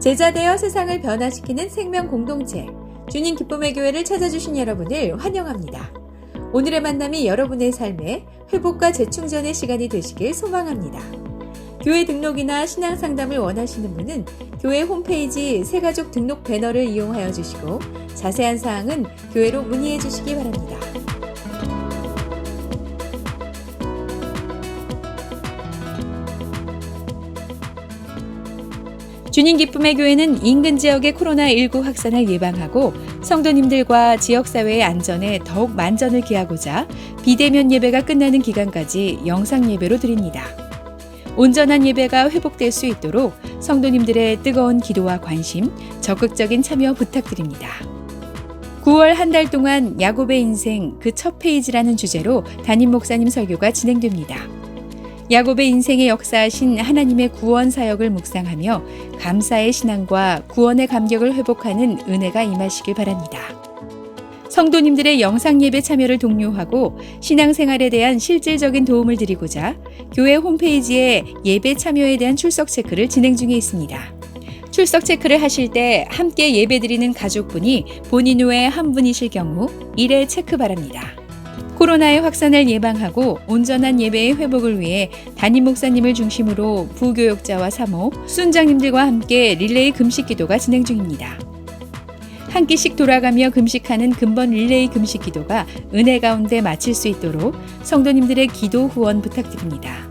제자되어 세상을 변화시키는 생명 공동체, 주님 기쁨의 교회를 찾아주신 여러분을 환영합니다. 오늘의 만남이 여러분의 삶에 회복과 재충전의 시간이 되시길 소망합니다. 교회 등록이나 신앙 상담을 원하시는 분은 교회 홈페이지 새가족 등록 배너를 이용하여 주시고 자세한 사항은 교회로 문의해 주시기 바랍니다. 주님 기쁨의 교회는 인근 지역의 코로나19 확산을 예방하고 성도님들과 지역사회의 안전에 더욱 만전을 기하고자 비대면 예배가 끝나는 기간까지 영상 예배로 드립니다. 온전한 예배가 회복될 수 있도록 성도님들의 뜨거운 기도와 관심, 적극적인 참여 부탁드립니다. 9월 한 달 동안 야곱의 인생 그 첫 페이지라는 주제로 담임 목사님 설교가 진행됩니다. 야곱의 인생에 역사하신 하나님의 구원 사역을 묵상하며 감사의 신앙과 구원의 감격을 회복하는 은혜가 임하시길 바랍니다. 성도님들의 영상 예배 참여를 독려하고 신앙생활에 대한 실질적인 도움을 드리고자 교회 홈페이지에 예배 참여에 대한 출석 체크를 진행 중에 있습니다. 출석 체크를 하실 때 함께 예배 드리는 가족분이 본인 외에 한 분이실 경우 1회 체크 바랍니다. 코로나의 확산을 예방하고 온전한 예배의 회복을 위해 담임 목사님을 중심으로 부교역자와 사모, 순장님들과 함께 릴레이 금식 기도가 진행 중입니다. 한 끼씩 돌아가며 금식하는 근본 릴레이 금식 기도가 은혜 가운데 마칠 수 있도록 성도님들의 기도 후원 부탁드립니다.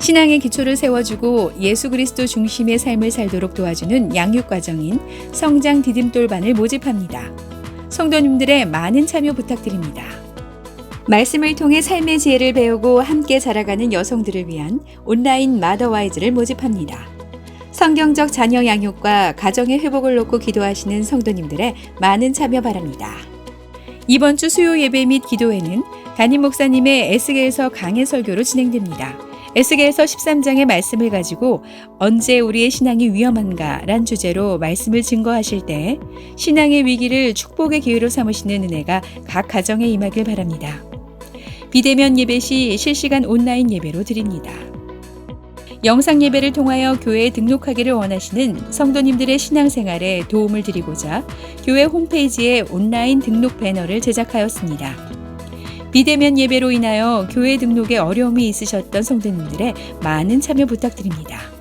신앙의 기초를 세워주고 예수 그리스도 중심의 삶을 살도록 도와주는 양육 과정인 성장 디딤돌반을 모집합니다. 성도님들의 많은 참여 부탁드립니다. 말씀을 통해 삶의 지혜를 배우고 함께 자라가는 여성들을 위한 온라인 마더와이즈를 모집합니다. 성경적 자녀 양육과 가정의 회복을 놓고 기도하시는 성도님들의 많은 참여 바랍니다. 이번 주 수요 예배 및 기도회는 담임 목사님의 에스겔서 강해 설교로 진행됩니다. 에스겔서 13장의 말씀을 가지고 언제 우리의 신앙이 위험한가 란 주제로 말씀을 증거하실 때 신앙의 위기를 축복의 기회로 삼으시는 은혜가 각 가정에 임하길 바랍니다. 비대면 예배 시 실시간 온라인 예배로 드립니다. 영상 예배를 통하여 교회에 등록하기를 원하시는 성도님들의 신앙생활에 도움을 드리고자 교회 홈페이지에 온라인 등록 배너를 제작하였습니다. 비대면 예배로 인하여 교회 등록에 어려움이 있으셨던 성도님들의 많은 참여 부탁드립니다.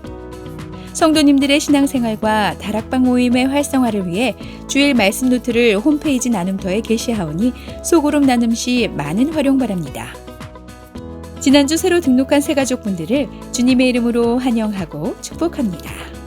성도님들의 신앙생활과 다락방 모임의 활성화를 위해 주일 말씀 노트를 홈페이지 나눔터에 게시하오니 소그룹 나눔 시 많은 활용 바랍니다. 지난주 새로 등록한 새가족분들을 주님의 이름으로 환영하고 축복합니다.